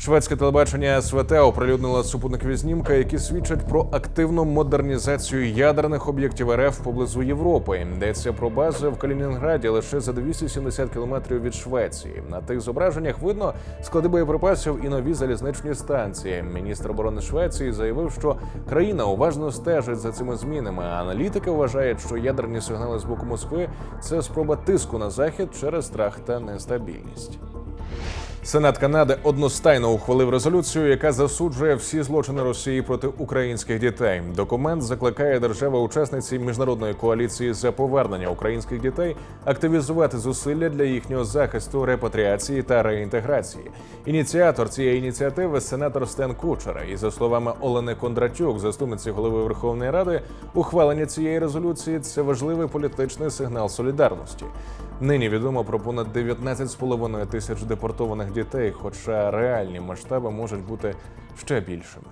Шведське телебачення СВТ оприлюднило супутникові знімки, які свідчать про активну модернізацію ядерних об'єктів РФ поблизу Європи. Йдеться про бази в Калінінграді лише за 270 кілометрів від Швеції. На тих зображеннях видно склади боєприпасів і нові залізничні станції. Міністр оборони Швеції заявив, що країна уважно стежить за цими змінами. Аналітики вважають, що ядерні сигнали з боку Москви це спроба тиску на захід через страх та нестабільність. Сенат Канади одностайно ухвалив резолюцію, яка засуджує всі злочини Росії проти українських дітей. Документ закликає держави-учасниці міжнародної коаліції за повернення українських дітей активізувати зусилля для їхнього захисту, репатріації та реінтеграції. Ініціатор цієї ініціативи сенатор Стен Кучера. І за словами Олени Кондратюк, заступниці голови Верховної Ради, ухвалення цієї резолюції це важливий політичний сигнал солідарності. Нині відомо про понад 19,5 тисяч депортованих дітей, хоча реальні масштаби можуть бути ще більшими.